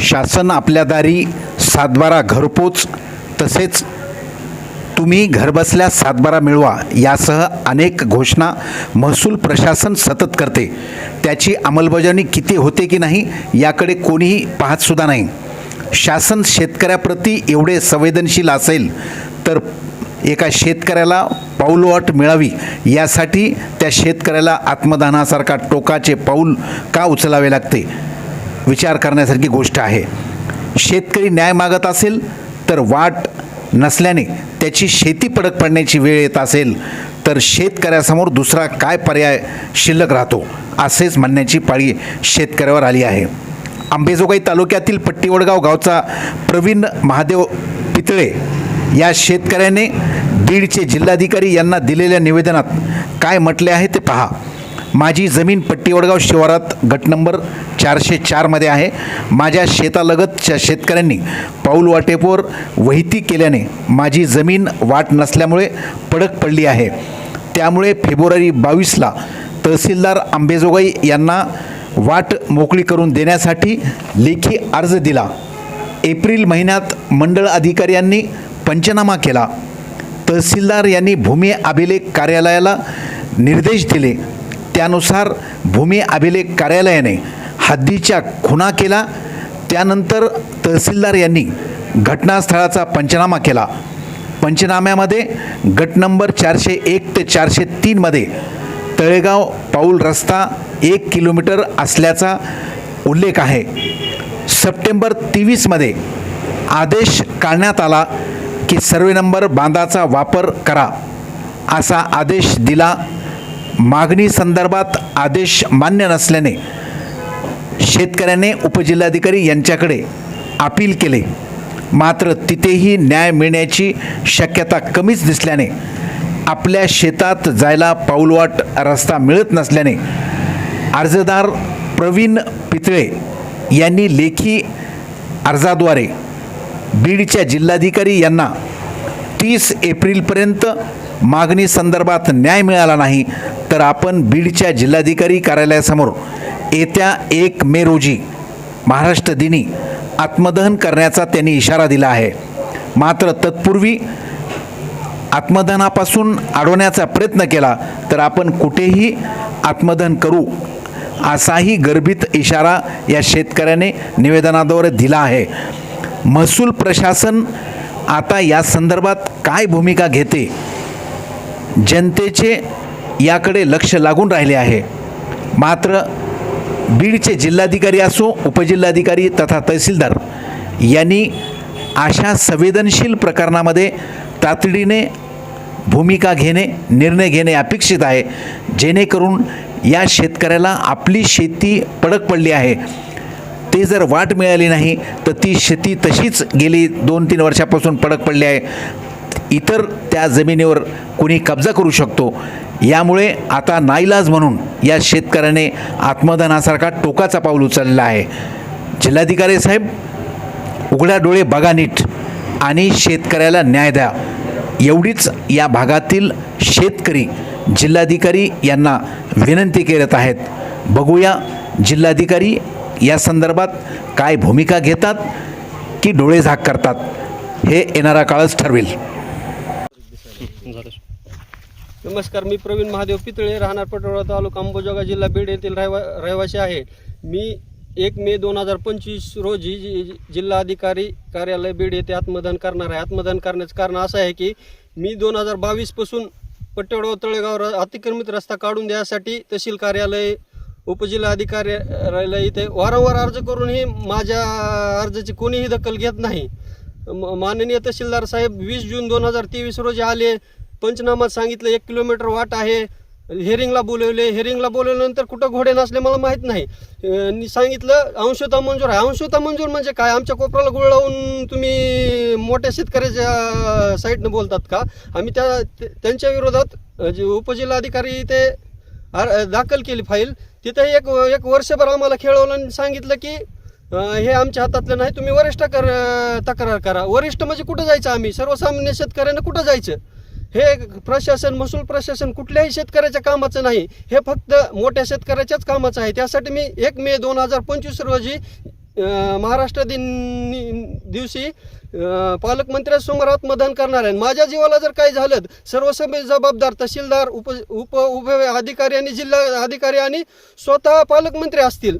शासन आपल्या दारी सातबारा घरपोच तसेच तुम्ही घरबसल्या सातबारा मिळवा यासह अनेक घोषणा महसूल प्रशासन सतत करते. त्याची अंमलबजावणी किती होते की नाही याकडे कोणीही पाहतसुद्धा नाही. शासन शेतकऱ्याप्रती एवढे संवेदनशील असेल तर एका शेतकऱ्याला पाऊलवाट मिळावी यासाठी त्या शेतकऱ्याला आत्मदानासारखा टोकाचे पाऊल का उचलावे लागते? विचार करण्यासारखी गोष्ट आहे. शेतकरी न्याय मागत असेल तर वाट नसल्याने त्याची शेती पडक पडण्याची वेळ येत असेल तर शेतकऱ्यासमोर दुसरा काय पर्याय शिल्लक राहतो असेच म्हणण्याची पाळी शेतकऱ्यावर आली आहे. आंबेजोगाई तालुक्यातील पट्टीवडगाव गावचा प्रवीण महादेव पितळे या शेतकऱ्याने बीडचे जिल्हाधिकारी यांना दिलेल्या निवेदनात काय म्हटले आहे ते पहा. माझी जमीन पट्टीवडगाव शिवारात गट नंबर चारशे चारमध्ये आहे. माझ्या शेतालगतच्या शेतकऱ्यांनी पाऊल वाटेपोर वहिती केल्याने माझी जमीन वाट नसल्यामुळे पडक पडली आहे. त्यामुळे फेब्रुवारी बावीसला तहसीलदार आंबेजोगाई यांना वाट मोकळी करून देण्यासाठी लेखी अर्ज दिला. एप्रिल महिन्यात मंडळ अधिकाऱ्यांनी पंचनामा केला. तहसीलदार यांनी भूमी अभिलेख कार्यालयाला निर्देश दिले. त्यानुसार भूमी अभिलेख कार्यालयाने हद्दीच्या खुणा केला. त्यानंतर तहसीलदार यांनी घटनास्थळाचा पंचनामा केला. पंचनाम्यामध्ये गट नंबर चारशे एक ते चारशे तीनमध्ये तळेगाव पाऊल रस्ता एक किलोमीटर असल्याचा उल्लेख आहे. सप्टेंबर तेवीसमध्ये आदेश काढण्यात आला की सर्वे नंबर बांधाचा वापर करा. असा आदेश दिला मागणी संदर्भात आदेश मान्य नसल्याने शेतकऱ्याने उपजिल्हाधिकारी यांच्याकडे अपील केले. मात्र तिथेही न्याय मिळण्याची शक्यता कमीच दिसल्याने आपल्या शेतात जायला पाऊलवाट रस्ता मिळत नसल्याने अर्जदार प्रवीण पितळे यांनी लेखी अर्जाद्वारे बीडच्या जिल्हाधिकारी यांना तीस एप्रिलपर्यंत मागणी संदर्भात न्याय मिळाला नाही तर आपण बीडच्या जिल्हाधिकारी कार्यालयासमोर येत्या एक मे रोजी महाराष्ट्र दिनी आत्मदहन करण्याचा त्यांनी इशारा दिला आहे. मात्र तत्पूर्वी आत्मदहनापासून अडवण्याचा प्रयत्न केला तर आपण कुठेही आत्मदहन करू असाही गर्भित इशारा या शेतकऱ्याने निवेदनाद्वारे दिला आहे. महसूल प्रशासन आता या संदर्भात काय भूमिका घेते? जनतेचे याकडे लक्ष लागून राहिले आहे. मात्र बीडचे जिल्हाधिकारी असो उपजिल्हाधिकारी तथा तहसीलदार यांनी अशा संवेदनशील प्रकरणामध्ये तातडीने भूमिका घेणे निर्णय घेणे अपेक्षित आहे. जेणेकरून या शेतकऱ्याला आपली शेती पडक पडली आहे. ते जर वाट मिळाली नाही तर ती शेती तशीच गेली दोन तीन वर्षापासून पडक पडली आहे. इतर त्या जमिनीवर कोणी कब्जा करू शकतो. यामुळे आता नाईलाज म्हणून या शेतकऱ्याने आत्मदानासारखा टोकाचा पाऊल उचललेला आहे. जिल्हाधिकारी साहेब उघड्या डोळे बघा नीट आणि शेतकऱ्याला न्याय द्या. एवढीच या भागातील शेतकरी जिल्हाधिकारी यांना विनंती करत आहेत. बघूया जिल्हाधिकारी या संदर्भात काय भूमिका घेतात की डोळे झाक करतात हे येणारा काळच ठरवेल. नमस्कार मी प्रवीण महादेव पितळे राहणार पटोळा तालुका अंबोजोगा जिल्हा बीड येथील रहिवा रहिवासी आहे. मी एक मे दोन हजार पंचवीस रोजी जि- जिल्हाधिकारी कार्यालय बीड येथे आत्मदान करणार आहे. आत्मदान करण्याचं कारण असं आहे की मी दोन हजार बावीसपासून पट्टेवडगाव तळेगाव अतिक्रमित रस्ता काढून द्यासाठी तहसील कार्यालय उपजिल्हाधिकाऱ्याला इथे. वारंवार अर्ज करूनही माझ्या अर्जाची कोणीही दखल घेत नाही. म- माननीय तहसीलदार साहेब वीस जून दोन हजार तेवीस रोजी आले. पंचनामात सांगितलं एक किलोमीटर वाट आहे. हेरिंगला बोलवले. हेरिंगला बोलवल्यानंतर कुठं घोडे नसले मला माहीत नाही. नि सांगितलं अंशुता मंजूर आहे. अंशुता मंजूर म्हणजे काय? आमच्या कोपऱ्याला गुळ लावून तुम्ही मोठ्या शेतकऱ्याच्या साईडनं बोलतात का? आम्ही त्या त्यांच्या विरोधात जे उपजिल्हाधिकारी ते दाखल केली फाईल तिथे एक एक वर्षभर आम्हाला खेळवलं आणि सांगितलं की हे आमच्या हातातलं नाही तुम्ही वरिष्ठ कर तक्रार करा. वरिष्ठ म्हणजे कुठं जायचं आम्ही? सर्वसामान्य शेतकऱ्यांना कुठं जायचं? हे प्रशासन महसूल प्रशासन कुठल्याही शेतकऱ्याच्या कामाचं नाही. हे फक्त मोठ्या शेतकऱ्याच्याच कामाचं आहे. त्यासाठी मी एक मे दोन हजार पंचवीस रोजी महाराष्ट्र दिन दिवशी अं, पालकमंत्र्यांसमोर करणार आहे. माझ्या जीवाला जर काही झालं सर्वसभे जबाबदार तहसीलदार उप उप उप अधिकारी आणि जिल्हा अधिकारी आणि स्वतः पालकमंत्री असतील.